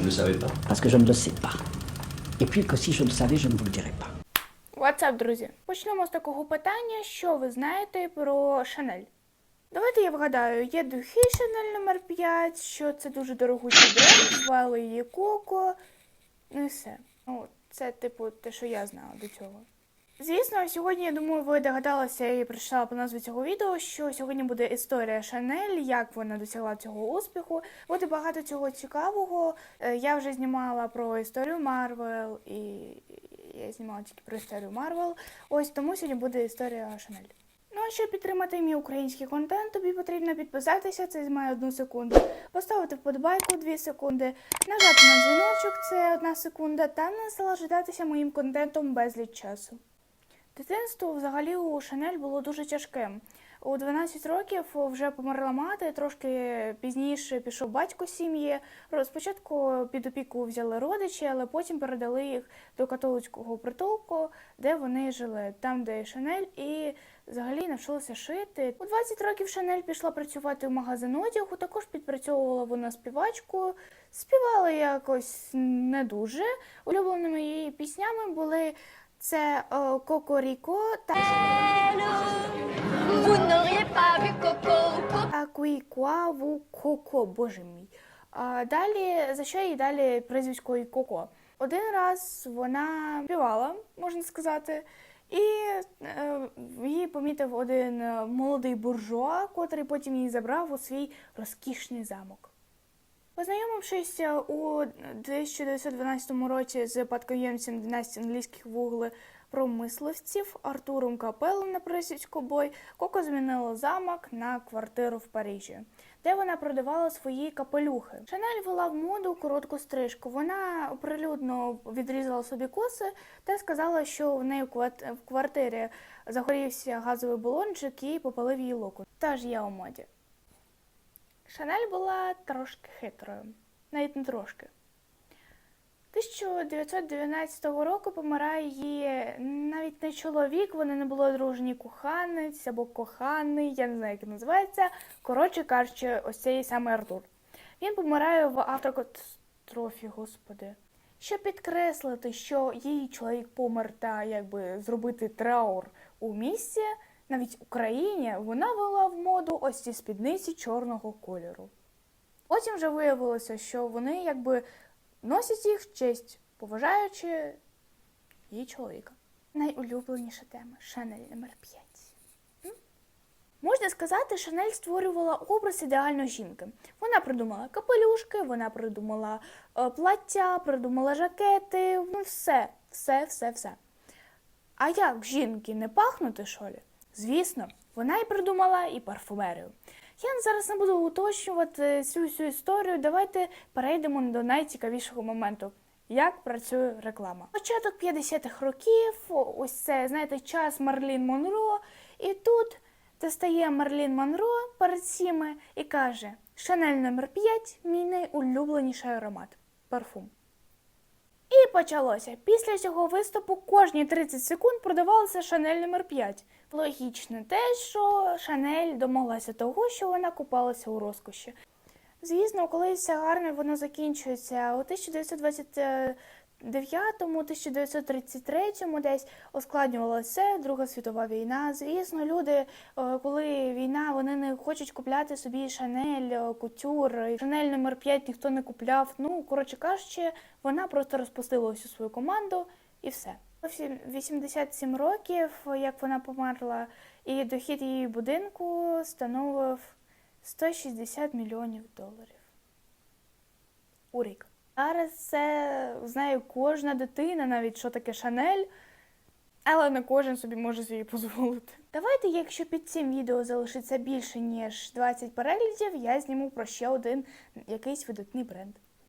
Vous ne savez pas Parce que je ne le sais pas. Et puis que si je le savais, je ne vous le dirais pas. WhatsApp, друзі. Почнемо з такого питання, що ви знаєте про Шанель. Давайте я вгадаю, є духи Шанель номер 5 що це дуже дорогучий бренд, звали її Коко. Ну і все. Ну, це, типу, те, що я знала до цього. Звісно, сьогодні, я думаю, ви догадалися і прочитала по назві цього відео, що сьогодні буде історія Шанель, як вона досягла цього успіху. Буде багато цього цікавого. Е, Я вже знімала про історію Марвел, і я знімала тільки про історію Марвел. Ось тому сьогодні буде історія Шанель. Ну а щоб підтримати мій український контент, тобі потрібно підписатися, це займає одну секунду, поставити вподобайку 2 секунди, нажати на дзвіночок, це одна секунда, та насолоджуватися моїм контентом безліч часу. Дитинство взагалі у Шанель було дуже тяжким. У 12 років вже померла мати, трошки пізніше пішов батько сім'ї. Спочатку під опіку взяли родичі, але потім передали їх до католицького притулку, де вони жили, там, де Шанель, і взагалі навчилися шити. У 20 років Шанель пішла працювати в магазин одягу, також підпрацьовувала вона співачкою. Співала якось не дуже. Улюбленими її піснями були це е, Кокоріко та. Акуікуаву Коко, боже мій. А далі за що їй далі прізвисько і Коко? Один раз вона співала, можна сказати, і е, її помітив один е, молодий буржуа, котрий потім її забрав у свій розкішний замок. Познайомившись е, у 1912 році з спадкоємцем династії англійських вуглепромисливців Артуром Капелом на присічку бой, Коко змінила замок на квартиру в Парижі, де вона продавала свої капелюхи. Шанель вела в моду коротку стрижку. Вона прилюдно відрізала собі коси та сказала, що в неї в квартирі загорівся газовий балончик і попалив її локу. Теж є у моді. Шанель була трошки хитрою, навіть не трошки. 1919 року помирає її навіть не чоловік, вони не було дружній коханець або коханий, я не знаю, як називається. Коротше кажучи, ось цей самий Артур. Він помирає в автокатастрофі, господи. Щоб підкреслити, що її чоловік помер та якби зробити траур у місті, навіть в Україні вона вела в моду ось ці спідниці чорного кольору. Потім вже виявилося, що вони якби носять їх в честь, поважаючи її чоловіка. Найулюбленіша тема Шанель номер 5. М? Можна сказати, Шанель створювала образ ідеальної жінки. Вона придумала капелюшки, вона придумала е, плаття, придумала жакети, ну все, все, все, все. А як жінки не пахнути, що лі? Звісно, вона і придумала і парфумерію. Я зараз не буду уточнювати цю всю історію. Давайте перейдемо до найцікавішого моменту. Як працює реклама? Початок 50-х років, ось це, знаєте, час Марлін Монро, і тут достає Марлін Монро перед всіми і каже: Шанель номер 5 мій найулюбленіший аромат парфум. І почалося. Після цього виступу кожні 30 секунд продавалася Шанель номер 5 Логічно те, що Шанель домоглася того, що вона купалася у розкоші. Звісно, коли все гарне, воно закінчується. У 1929-1933 десь ускладнювалося Друга світова війна. Звісно, люди, е, коли війна, вони не хочуть купляти собі Шанель, е, кутюр, Шанель номер 5 ніхто не купляв. Ну, коротше кажучи, вона просто розпустила всю свою команду і все. Всі- 87 років, як вона померла, і дохід її будинку становив 160 мільйонів доларів у рік. Зараз це знає кожна дитина, навіть що таке Шанель, але не кожен собі може собі дозволити. Давайте, якщо під цим відео залишиться більше ніж 20 переглядів, я зніму про ще один якийсь видатний бренд.